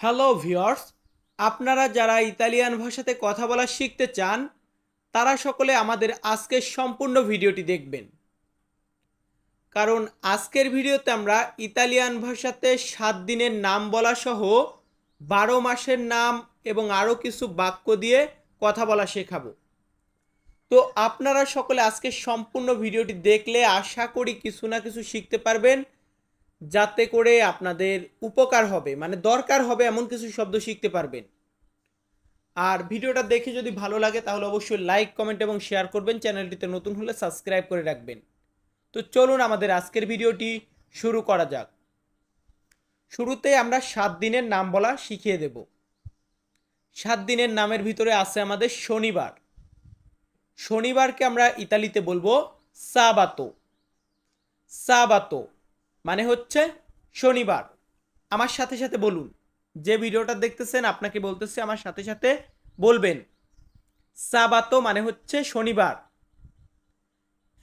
Hello viewers আপনারা যারা Italian ভাষাতে কথা বলা শিখতে চান, তারা সকলে আমাদের আজকের সম্পূর্ণ ভিডিওটি দেখবেন। কারণ আজকের ভিডিওতে আমরা ইতালিয়ান ভাষাতে সাত দিনের নাম বলা সহ বারো মাসের নাম এবং আরও কিছু বাক্য দিয়ে কথা বলা শেখাবো। তো আপনারা সকলে আজকে সম্পূর্ণ ভিডিওটি দেখলে আশা করি কিছু না কিছু শিখতে পারবেন। যাতে করে আপনাদের উপকার হবে মানে দরকার হবে এমন কিছু শব্দ শিখতে পারবেন। আর ভিডিওটা দেখে যদি ভালো লাগে, তাহলে অবশ্যই লাইক কমেন্ট এবং শেয়ার করবেন। চ্যানেলটিতে নতুন হলে সাবস্ক্রাইব করে রাখবেন। তো চলুন আমাদের আজকের ভিডিওটি শুরু করা যাক। শুরুতে আমরা সাত দিনের নাম বলা শিখিয়ে দেব। সাত দিনের নামের ভিতরে আছে আমাদের শনিবার। শনিবারকে আমরা ইতালিতে বলব সাবাতো। সাবাতো। মানে হচ্ছে শনিবার। আমার সাথে সাথে বলুন, যে ভিডিওটা দেখতেছেন আপনাকে বলতেছে আমার সাথে সাথে বলবেন। সাবাতো মানে হচ্ছে শনিবার।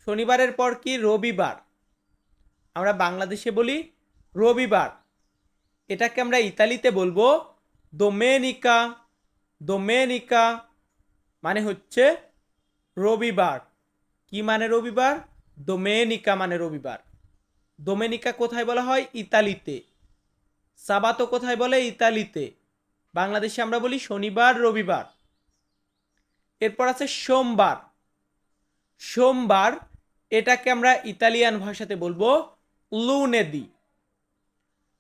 শনিবারের পর কি? রবিবার। আমরা বাংলাদেশে বলি রবিবার। এটাকে আমরা ইতালিতে বলব দোমেনিকা। দোমেনিকা মানে হচ্ছে রবিবার। কি মানে রবিবার? দোমেনিকা মানে রবিবার। ডোমেনিকা কোথায় বলা হয়? ইতালিতে। সাবাতো কোথায় বলে? ইতালিতে। বাংলাদেশে আমরা বলি শনিবার, রবিবার। এরপর আছে সোমবার। সোমবার, এটাকে আমরা ইতালিয়ান ভাষাতে বলব লুনেদি।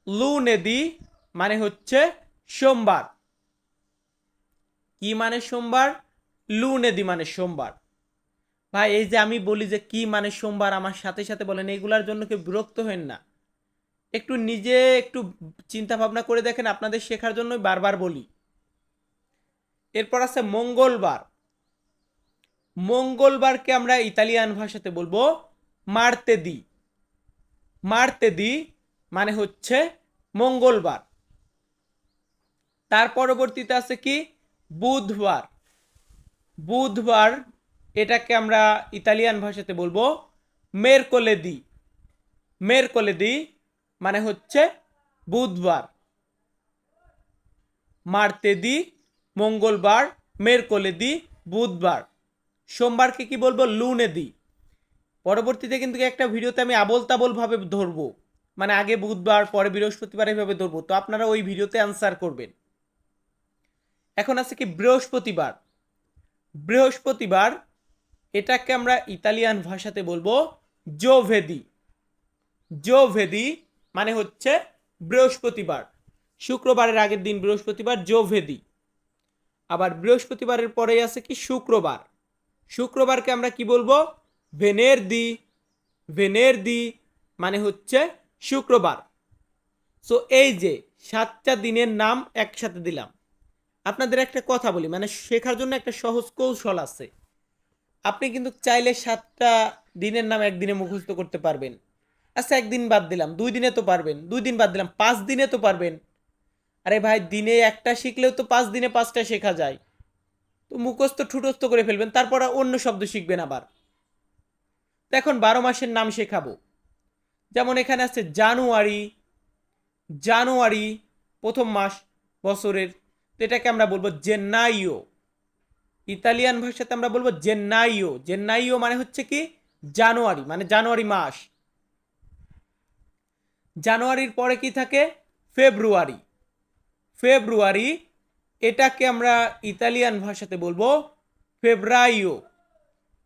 লুনেদি মানে হচ্ছে সোমবার। কি মানে সোমবার? লুনেদি মানে সোমবার। ভাই, এই যে আমি বলি যে কি মানে সোমবার আমার সাথে সাথে বলেন এইগুলার জন্য কেউ বিরক্ত হেন না। একটু নিজে একটু চিন্তা ভাবনা করে দেখেন, আপনাদের শেখার জন্য বারবার বলি। এরপর আছে মঙ্গলবার। মঙ্গলবারকে আমরা ইতালিয়ান ভাষাতে বলব মারতে দি। মারতে দি মানে হচ্ছে মঙ্গলবার। তার পরবর্তীতে আছে কি? বুধবার। বুধবার এটাকে আমরা ইতালিয়ান ভাষাতে বলব মেরকোলেদি। মেরকোলেদি মানে হচ্ছে বুধবার। মার্তেদি, মঙ্গলবার, মেরকোলেদি, বুধবার। সোমবারকে কি বলব? লুনেদি। পরবর্তীতে কিন্তু একটা ভিডিওতে আমি আবল তাবলভাবে ধরবো। মানে আগে বুধবার, পরে বৃহস্পতিবার এইভাবে ধরবো। তো আপনারা ওই ভিডিওতে অ্যান্সার করবেন। এখন আছে কি? বৃহস্পতিবার। বৃহস্পতিবার এটাকে আমরা ইতালিয়ান ভাষাতে বলব জোভেদি। জোভেদি মানে হচ্ছে বৃহস্পতিবার। শুক্রবারের আগের দিন বৃহস্পতিবার, জোভেদি। আবার বৃহস্পতিবারের পরেই আছে কি? শুক্রবার। শুক্রবারকে আমরা কি বলব? ভেনের দি ভেনের দি মানে হচ্ছে শুক্রবার। সো এই যে সাতটা দিনের নাম একসাথে দিলাম। আপনাদের একটা কথা বলি মানে শেখার জন্য একটা সহজ কৌশল আছে। আপনি কিন্তু চাইলে সাতটা দিনের নাম একদিনে মুখস্থ করতে পারবেন। আচ্ছা একদিন বাদ দিলাম, দুই দিনে তো পারবেন, দুই দিন বাদ দিলাম, পাঁচ দিনে তো পারবেন। আরে ভাই, দিনে একটা শিখলেও তো পাঁচ দিনে পাঁচটা শেখা যায়। তো মুখস্থ ঠুটস্থ করে ফেলবেন, তারপর অন্য শব্দ শিখবেন আবার। এখন বারো মাসের নাম শেখাবো। যেমন এখানে আছে জানুয়ারি জানুয়ারি প্রথম মাস বছরের, তো এটাকে আমরা বলব জেন্নাইও ইতালিয়ান ভাষাতে আমরা বলব জেন্নাইও জেন্নাইও মানে হচ্ছে কি? জানুয়ারি মানে জানুয়ারি মাস। জানুয়ারির পরে কি থাকে? ফেব্রুয়ারি। ফেব্রুয়ারি, এটাকে আমরা ইতালিয়ান ভাষাতে বলব ফেব্রাইও।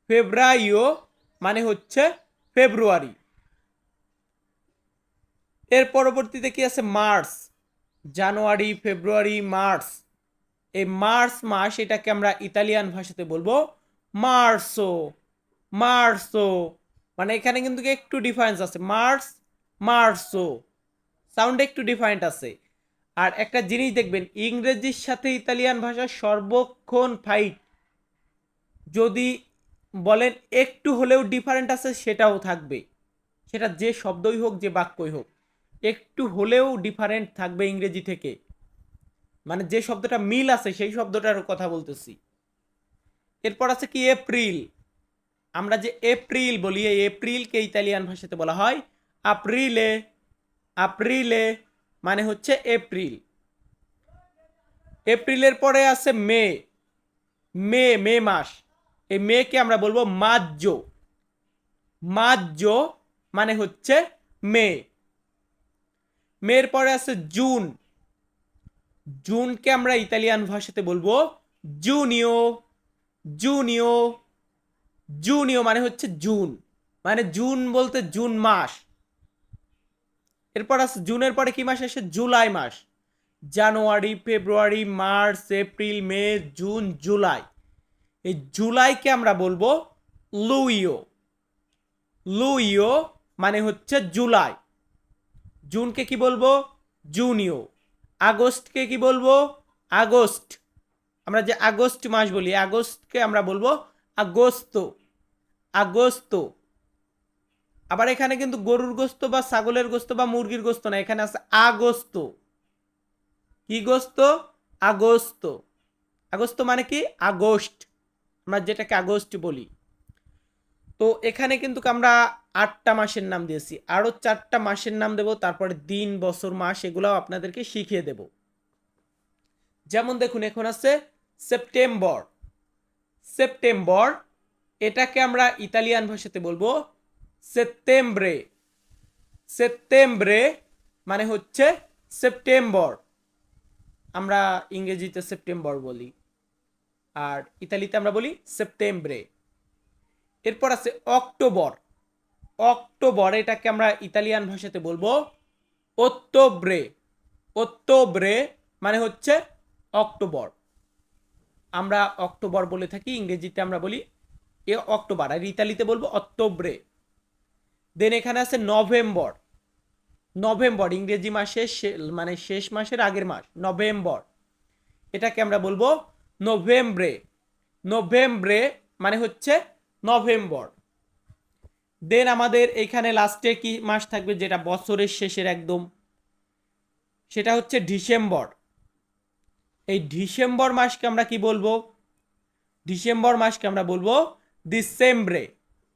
ফেব্রাইও মানে হচ্ছে ফেব্রুয়ারি। এর পরবর্তীতে কি আছে? মার্চ। January, February, March. এই মার্চ মাস এটাকে আমরা ইতালিয়ান ভাষাতে বলব মার্সো মার্সো। মানে এখানে কিন্তু একটু ডিফারেন্স আছে। মার্চ মার্সো। সাউন্ড একটু ডিফারেন্ট আছে। আর একটা জিনিস দেখবেন, ইংরেজির সাথে ইতালিয়ান ভাষা সর্বক্ষণ ফাইট যদি বলেন একটু হলেও ডিফারেন্ট আছে, সেটাও থাকবে। সেটা যে শব্দই হোক, যে বাক্যই হোক। একটু হলেও ডিফারেন্ট থাকবে ইংরেজি থেকে। মানে যে শব্দটা মিল আছে, সেই শব্দটার কথা বলতেছি। এরপর আছে কি? এপ্রিল। আমরা যে এপ্রিল বলি, এই এপ্রিলকে ইতালিয়ান ভাষাতে বলা হয় আপ্রিলে। আপ্রিলে মানে হচ্ছে এপ্রিল। এপ্রিলের পরে আছে মে। মে মে মাস। এই মেকে আমরা বলব মাজ্য। মাজ্য মানে হচ্ছে মে। মের পরে আছে জুন। জুনকে আমরা ইতালিয়ান ভাষাতে বলব জুনিও জুনিও জুনিও মানে হচ্ছে জুন। মানে জুন বলতে জুন মাস। এরপর আছে, জুনের পরে কি মাস আসে? জুলাই মাস। January, February, March, April, May, June, July. এই জুলাইকে আমরা বলব লুইও। লুইও মানে হচ্ছে জুলাই। জুনকে কি বলব? জুনিও। আগস্টকে কি বলব? আগস্ট। আমরা যে আগস্ট মাস বলি, আগস্টকে আমরা বলব আগস্ত। আগস্ত। আবার এখানে কিন্তু গরুর গোস্ত বা ছাগলের গোস্ত বা মুরগির গোস্ত না, এখানে আছে আগস্ত। কি গোস্ত? আগস্ত। আগস্ত মানে কি? আগস্ট। আমরা যেটাকে আগস্ট বলি। তো এখানে কিন্তু আমরা আটটা মাসের নাম দিয়েছি। আরও চারটা মাসের নাম দেব, তারপরে দিন, বছর, মাস এগুলাও আপনাদেরকে শিখিয়ে দেব। যেমন দেখুন, এখন আছে সেপ্টেম্বর। সেপ্টেম্বর, এটাকে আমরা ইতালিয়ান ভাষাতে বলব সেপ্টেম্বরে। সেপ্টেম্বরে মানে হচ্ছে সেপ্টেম্বর। আমরা ইংরেজিতে সেপ্টেম্বর বলি, আর ইতালিতে আমরা বলি সেপ্টেম্বরে। এরপর আছে অক্টোবর। অক্টোবর এটাকে আমরা ইতালিয়ান ভাষাতে বলব অক্টোব্রে অক্টোব্রে মানে হচ্ছে অক্টোবর। আমরা অক্টোবর বলে থাকি, ইংরেজিতে আমরা বলি এ অক্টোবর, আর ইতালিতে বলব অক্টোব্রে দেন এখানে আছে নভেম্বর। নভেম্বর, ইংরেজি মাসের মানে শেষ মাসের আগের মাস, নভেম্বর। এটাকে আমরা বলব নভেম্বরে। নভেম্বরে মানে হচ্ছে নভেম্বর। দেন আমাদের এখানে লাস্টে কি মাস থাকবে যেটা বছরের শেষের একদম? সেটা হচ্ছে ডিসেম্বর। এই ডিসেম্বর মাসকে আমরা কি বলব? ডিসেম্বর মাসকে আমরা বলব ডিসেম্বরে।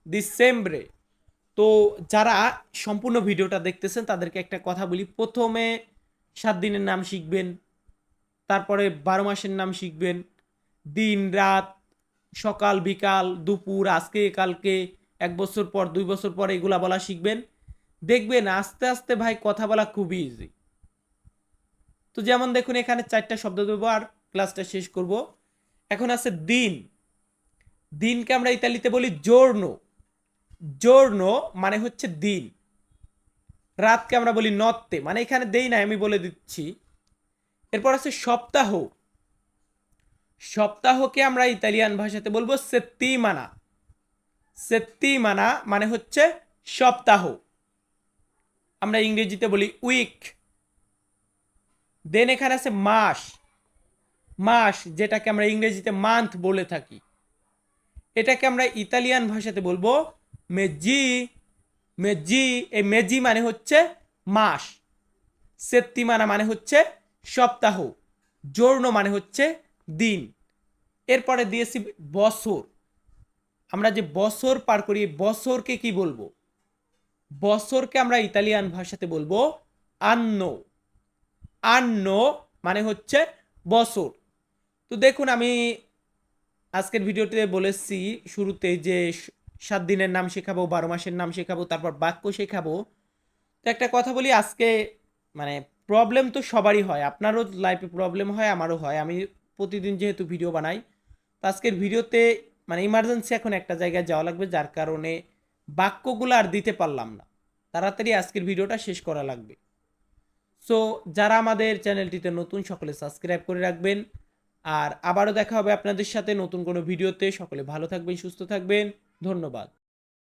ডিসেম্বরে। তো যারা সম্পূর্ণ ভিডিওটা দেখতেছেন, তাদেরকে একটা কথা বলি। প্রথমে সাত দিনের নাম শিখবেন, তারপরে বারো মাসের নাম শিখবেন, দিন, রাত সকাল, বিকাল, দুপুর, আজকে, কালকে, এক বছর পর, দুই বছর পর এগুলা বলা শিখবেন। দেখবেন আস্তে আস্তে ভাই কথা বলা খুবই ইজি তো যেমন দেখুন, এখানে চারটা শব্দ দেবো আর ক্লাসটা শেষ করব। এখন আছে দিন। দিনকে আমরা ইতালিতে বলি জোর্নো জোর্নো মানে হচ্ছে দিন। রাতকে আমরা বলি নত্তে মানে এখানে দেই না আমি বলে দিচ্ছি। এরপর আছে সপ্তাহ। সপ্তাহকে আমরা ইতালিয়ান ভাষাতে বলব সেত্তিমানা সেত্তিমানা মানে হচ্ছে সপ্তাহ। আমরা ইংরেজিতে বলি উইক দেন এখানে আছে মাস। মাস যেটাকে আমরা ইংরেজিতে মান্থ বলে থাকি। এটাকে আমরা ইতালিয়ান ভাষাতে বলব মেজি মেজি এই মেজি মানে হচ্ছে মাস। সেত্তিমানা মানে হচ্ছে সপ্তাহ। জোর্ণ মানে হচ্ছে দিন। এরপরে দিয়েছি বছর। আমরা যে বছর পার করি বছরকে কি বলব? বছরকে আমরা ইতালিয়ান ভাষাতে বলব আন্ন। আন্ন মানে হচ্ছে বছর। তো দেখুন, আমি আজকের ভিডিওতে বলেছি শুরুতে যে সাত দিনের নাম শেখাবো, বারো মাসের নাম শেখাবো, তারপর বাক্য শেখাবো। তো একটা কথা বলি, আজকে মানে প্রবলেম তো সবারই হয়। আপনারও লাইফে প্রবলেম হয়, আমারও হয়। আমি প্রতিদিন যেহেতু ভিডিও বানাই তো আজকের ভিডিওতে মানে ইমার্জেন্সি এখন একটা জায়গায় যাওয়া লাগবে, যার কারণে বাক্যগুলো আর দিতে পারলাম না। তাড়াতাড়ি আজকের ভিডিওটা শেষ করা লাগবে। সো যারা আমাদের চ্যানেলটিতে নতুন, সকলে সাবস্ক্রাইব করে রাখবেন। আর আবারও দেখা হবে আপনাদের সাথে নতুন কোনো ভিডিওতে। সকলে ভালো থাকবেন, সুস্থ থাকবেন। ধন্যবাদ।